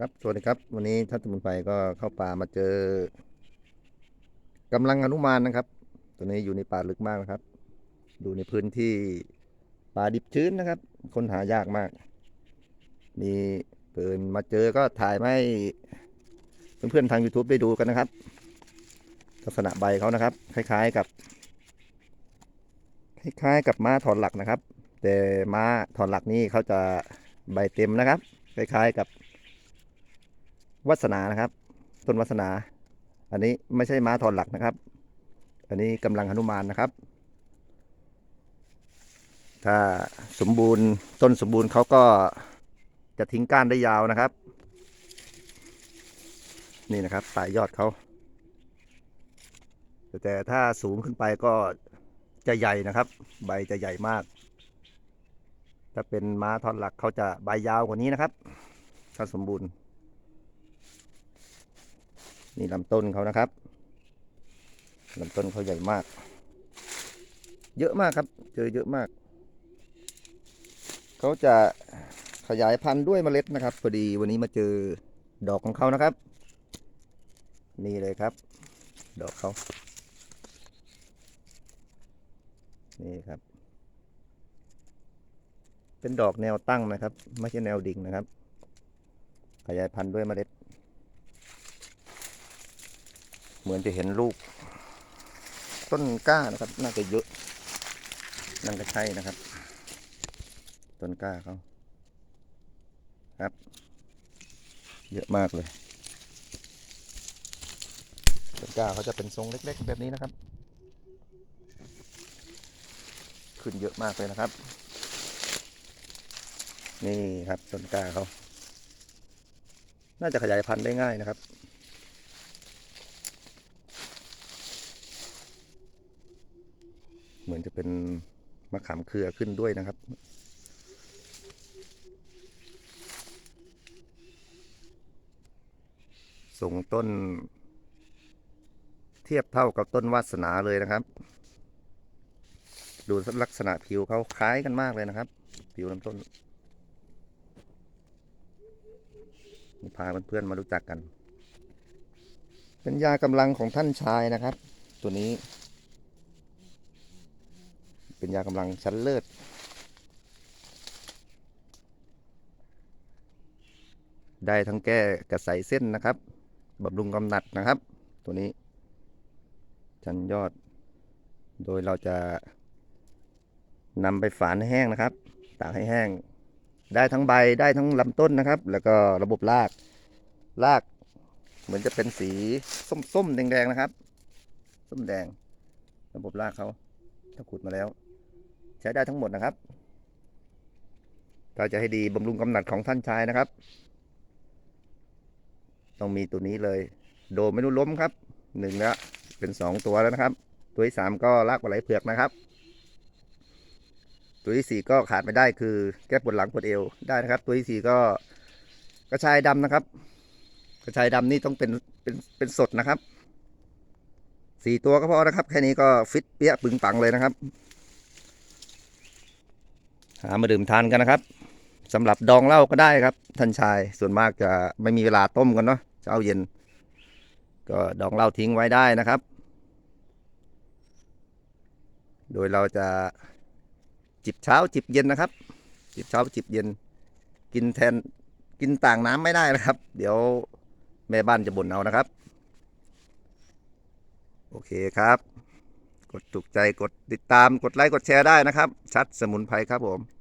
ครับ สวัสดีครับ วันนี้ท่านสมุนไพรก็เข้าป่ามาเจอกำลังอนุมานนะครับ ตัวนี้อยู่ในป่าลึกมากนะครับ อยู่ในพื้นที่ป่าดิบชื้นนะครับค้นหายากมากมีเปินมาเจอก็ถ่ายไมาให้เพื่อนๆทาง YouTube ได้ดูกันนะครับ ลักษณะใบเขานะครับ คล้ายๆกับ คล้ายๆกับม้าถอนหลักนะครับ แต่ม้าถอนหลักนี่เขาจะใบเต็มนะครับ คล้ายๆกับ วัสนานะครับ ต้นวัสนา อันนี้ไม่ใช่ม้าถอนหลักนะครับ อันนี้กำลังหนุมานนะครับ ถ้าสมบูรณ์ต้นสมบูรณ์เขาก็จะทิ้งก้านได้ยาวนะครับ นี่นะครับปลายยอดเขาแต่ถ้าสูงขึ้นไปก็จะใหญ่นะครับ ใบจะใหญ่มาก ถ้าเป็นม้าทอนหลักเขาจะใบยาวกว่านี้นะครับ ถ้าสมบูรณ์ นี่ลำต้นเขานะครับลำต้นเขาใหญ่มาก เยอะมากครับ เจอเยอะมาก เขาจะขยายพันธุ์ด้วยเมล็ดนะครับพอดีวันนี้มาเจอดอกของเขานะครับ นี่เลยครับ ดอกเขานี่ครับ เป็นดอกแนวตั้งนะครับ ไม่ใช่แนวดิ่งนะครับ ขยายพันธุ์ด้วยเมล็ด เหมือนจะเห็นลูก ต้นกล้านะครับ น่าจะเยอะ นั่นก็ใช่นะครับ ต้นกล้าเขาครับ เยอะมากเลยต้นกล้าเขาจะเป็นทรงเล็ก ๆ แบบนี้นะครับ ขึ้นเยอะมากเลยนะครับ นี่ครับต้นกล้าเขาน่าจะขยายพันธุ์ได้ง่ายนะครับ เหมือนจะเป็นมะขามเครือขึ้นด้วยนะครับ ส่งต้น เทียบเท่ากับต้นวาสนาเลยนะครับ ดูลักษณะผิวเขาคล้ายกันมากเลยนะครับ ผิวลำต้นพาเพื่อนๆมารู้จักกัน เป็นยากำลังของท่านชายนะครับ ตัวนี้ เป็นยากำลังชั้นเลิศได้ทั้งแก้กระใสเส้นนะครับบำรุงกำหนัดนะครับ ตัวนี้ ชั้นยอด โดยเราจะนำไปฝานให้แห้งนะครับ ตากให้แห้ง ได้ทั้งใบได้ทั้งลำต้นนะครับ แล้วก็ระบบรากราก เหมือนจะเป็นสีส้มๆแดงๆนะครับ ส้มแดง ระบบรากเขาถ้าขุดมาแล้ว ช้ได้ทั้งหมดนะครับ ถ้าจะให้ดีบำรุงกำหนัดของท่านชายนะครับ ต้องมีตัวนี้เลย โดไม่รู้ล้มครับหนึ่งแล้วเป็นสองตัวแล้วนะครับ ตัวที่สามก็ลากปลาไหลเผือกนะครับ ตัวที่สี่ก็ขาดไม่ได้คือแก้ปวดหลังปวดเอวได้นะครับ ตัวที่สี่ก็กระชายดำนะครับ กระชายดำนี่ต้องเป็นเป็นเป็นสดนะครับสี่ตัวก็พอนะครับ แค่นี้ก็ฟิตเปี้ยปึงปังเลยนะครับ หามาดื่มทานกันนะครับสำหรับดองเหล้าก็ได้ครับ ท่านชายส่วนมากจะไม่มีเวลาต้มกันเนาะเช้าเย็น ก็ดองเหล้าทิ้งไว้ได้นะครับ โดยเราจะจิบเช้าจิบเย็นนะครับ จิบเช้าจิบเย็น กินแทนกินต่างน้ำไม่ได้นะครับ เดี๋ยวแม่บ้านจะบ่นเอานะครับ โอเคครับ ดถูกใจกดติดตามกดไลค์กดแชร์ได้นะครับ ชัดสมุนไพรครับผม